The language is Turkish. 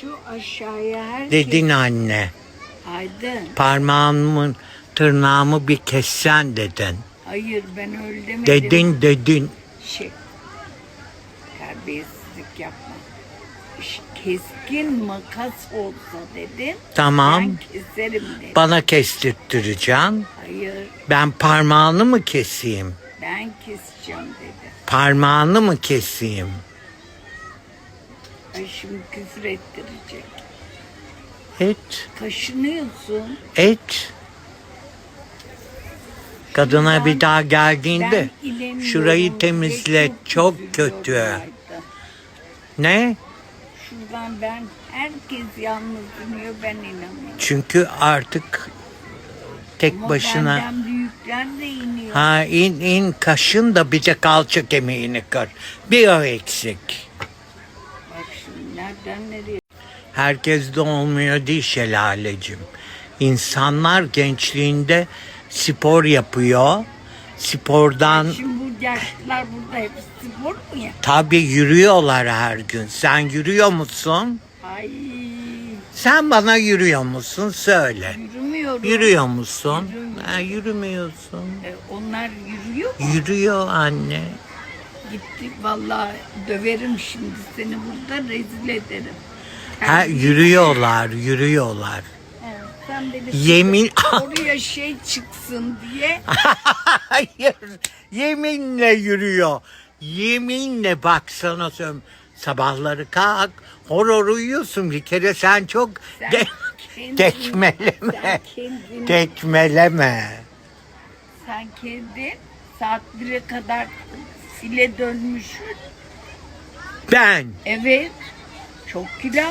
Şu aşağıya her Dedin anne. Aydın. Parmağımın tırnağımı bir kessen dedin. Hayır ben öyle demedim. Dedin dedin. Şey. Terbiyesizlik yapma. Keskin makas olsa dedin. Tamam. Ben keserim dedim. Bana kestirttireceksin. Hayır Ben parmağını mı keseyim? ben keseceğim dedi. Parmağını mı keseyim? Ay şimdi küfür ettirecek. Et. Kaşınıyorsun. Et. Kadına bir daha geldiğinde Ben şurayı temizle çok üzülüyorum kötü. Ne? Şuradan ben herkes yalnız dinliyor ben inanmıyorum. Çünkü artık tek Ama başına benden büyükler de iniyor. ha in in kaşın da bir de kalça kemiğini kır. Bir o eksik. Nereden nereye? Herkes de olmuyor değil şelalecim. İnsanlar gençliğinde spor yapıyor. Spordan Şimdi bu yaşlılar burada hep spor mu ya? tabii yürüyorlar her gün. Sen yürüyor musun? Ay Sen bana yürüyor musun? Söyle. yürümüyorum. Yürüyor musun? Yürümüyorum. Ha, yürümüyorsun. E, onlar yürüyor mu? Yürüyor anne. Gitti vallahi döverim şimdi seni burada rezil ederim. Ha, yürüyorlar, yürüyorlar. He, Sen beni Yemin- oraya şey çıksın diye Hayır, yeminle yürüyor. Yeminle bak sana söyleyeyim. Sabahları kalk, horor uyuyorsun bir kere sen çok Sen de- kendin- tekmeleme. sen kendin- Tekmeleme. sen kendin saat 1'e kadar file dönmüşsün. Ben Evet. Çok kilo